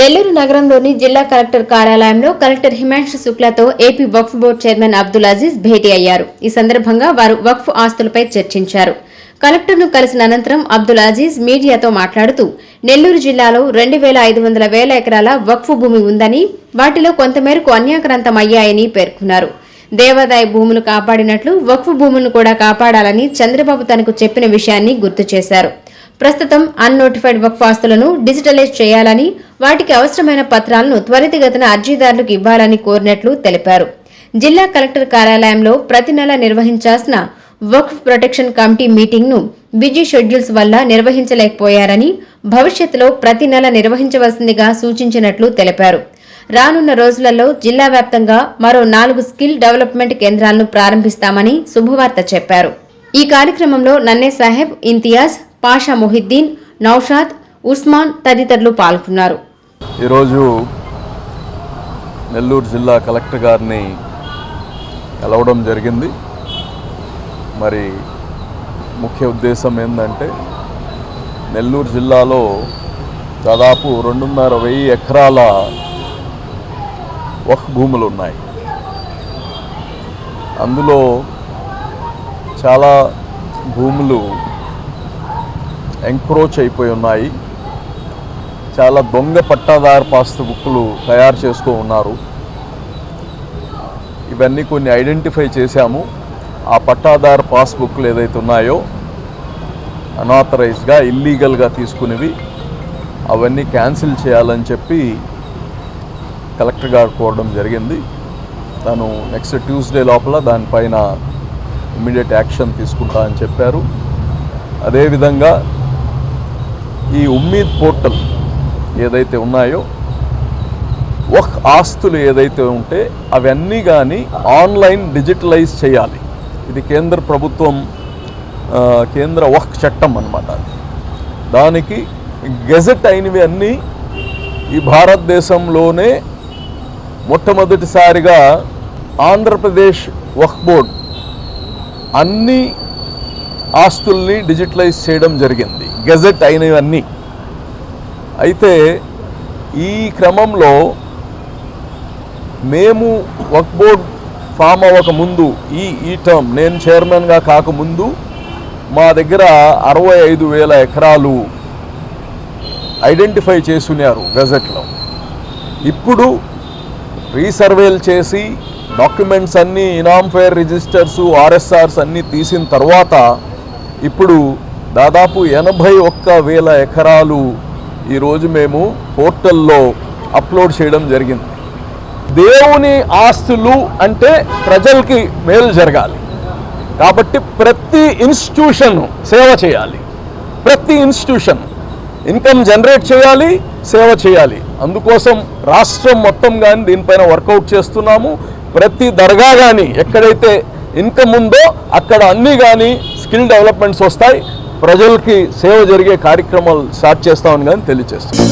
నెల్లూరు నగరంలోని జిల్లా కలెక్టర్ కార్యాలయంలో collector Himanshu శుక్లాతో AP Waqf board chairman Abdul Aziz భేటీ అయ్యారు. ఈ సందర్భంగా వారు వక్ఫ్ ఆస్తులపై చర్చించారు. కలెక్టర్ను కలిసిన అనంతరం అబ్దుల్ అజీజ్ మీడియాతో మాట్లాడుతూ నెల్లూరు జిల్లాలో రెండు వేల ఐదు వందల వేల ఎకరాల వక్ఫ్ భూమి ఉందని వాటిలో కొంతమేరకు అన్యాక్రాంతం అయ్యాయని పేర్కొన్నారు. దేవాదాయ భూములు కాపాడినట్లు వక్ఫ్ భూములను కూడా కాపాడాలని చంద్రబాబు తనకు చెప్పిన విషయాన్ని గుర్తు చేశారు. ప్రస్తుతం అన్నోటిఫైడ్ వక్ఫాస్తులను డిజిటలైజ్ చేయాలని వాటికి అవసరమైన పత్రాలను త్వరితగతిన అర్జీదారులకు ఇవ్వాలని కోరినట్లు తెలిపారు. జిల్లా కలెక్టర్ కార్యాలయంలో ప్రతి నెల నిర్వహించాల్సిన వక్ఫ్ ప్రొటెక్షన్ కమిటీ మీటింగ్ను బిజీ షెడ్యూల్స్ వల్ల నిర్వహించలేకపోయారని భవిష్యత్తులో ప్రతి నెల నిర్వహించవలసిందిగా సూచించినట్లు తెలిపారు. రానున్న రోజులలో జిల్లా వ్యాప్తంగా మరో నాలుగు స్కిల్ డెవలప్మెంట్ కేంద్రాలను ప్రారంభిస్తామని శుభవార్త చెప్పారు. ఈ కార్యక్రమంలో నన్నే సాహెబ్ ఇంతియాజ్ పాషా మొహిద్దీన్ నౌషాద్ ఉస్మాన్ తదితరులు పాల్గొన్నారు. ఈరోజు నెల్లూరు జిల్లా కలెక్టర్ గారిని కలవడం జరిగింది. మరి ముఖ్య ఉద్దేశం ఏంటంటే నెల్లూరు జిల్లాలో దాదాపు రెండున్నర వెయ్యి ఎకరాల వక్ భూములు ఉన్నాయి. అందులో చాలా భూములు ఎంక్రోచ్ అయిపోయి ఉన్నాయి. చాలా దొంగ పట్టాదారు పాస్తు బుక్కులు తయారు చేస్తూ ఉన్నారు. ఇవన్నీ కొన్ని ఐడెంటిఫై చేశాము. ఆ పట్టాదారు పాస్బుక్లు ఏదైతే ఉన్నాయో అనాథరైజ్గా ఇల్లీగల్గా తీసుకునేవి అవన్నీ క్యాన్సిల్ చేయాలని చెప్పి కలెక్టర్ గారు కోరడం జరిగింది. తను నెక్స్ట్ ట్యూస్డే లోపల దానిపైన ఇమీడియట్ యాక్షన్ తీసుకుంటా అని చెప్పారు. అదేవిధంగా ఈ ఉమ్మీద్ పోర్టల్ ఏదైతే ఉన్నాయో ఒక ఆస్తులు ఏదైతే ఉంటే అవన్నీ కానీ ఆన్లైన్ డిజిటలైజ్ చేయాలి. ఇది కేంద్ర ప్రభుత్వం కేంద్ర వక్ చట్టం అన్నమాట దానికి గెజెట్ అయినవి అన్నీ ఈ భారతదేశంలోనే మొట్టమొదటిసారిగా ఆంధ్రప్రదేశ్ వక్ బోర్డ్ అన్ని ఆస్తుల్ని డిజిటలైజ్ చేయడం జరిగింది. గెజెట్ అయినవన్నీ అయితే ఈ క్రమంలో మేము వర్క్ బోర్డ్ ఫామ్ అవ్వక ముందు ఈ ఈ టర్మ్ నేను చైర్మన్గా కాకముందు మా దగ్గర అరవై ఐదు వేల ఎకరాలు ఐడెంటిఫై చేసున్నారు గజెట్లో. ఇప్పుడు రీసర్వేలు చేసి డాక్యుమెంట్స్ అన్నీ ఇనామ్ ఫేర్ రిజిస్టర్స్ ఆర్ఎస్ఆర్స్ అన్నీ తీసిన తర్వాత ఇప్పుడు దాదాపు ఎనభై ఒక్క వేల ఎకరాలు ఈరోజు మేము పోర్టల్లో అప్లోడ్ చేయడం జరిగింది. దేవుని ఆస్తులు అంటే ప్రజలకి మేలు జరగాలి. కాబట్టి ప్రతి ఇన్స్టిట్యూషన్ సేవ చేయాలి. ప్రతి ఇన్స్టిట్యూషన్ ఇన్కమ్ జనరేట్ చేయాలి సేవ చేయాలి. అందుకోసం రాష్ట్రం మొత్తం కానీ దీనిపైన వర్కౌట్ చేస్తున్నాము. ప్రతి దర్గా కానీ ఎక్కడైతే ఇన్కమ్ ఉందో అక్కడ అన్నీ కానీ స్కిల్ డెవలప్మెంట్స్ వస్తాయి. ప్రజలకి సేవ జరిగే కార్యక్రమాలు స్టార్ట్ చేస్తామని కానీ తెలియజేస్తున్నాం.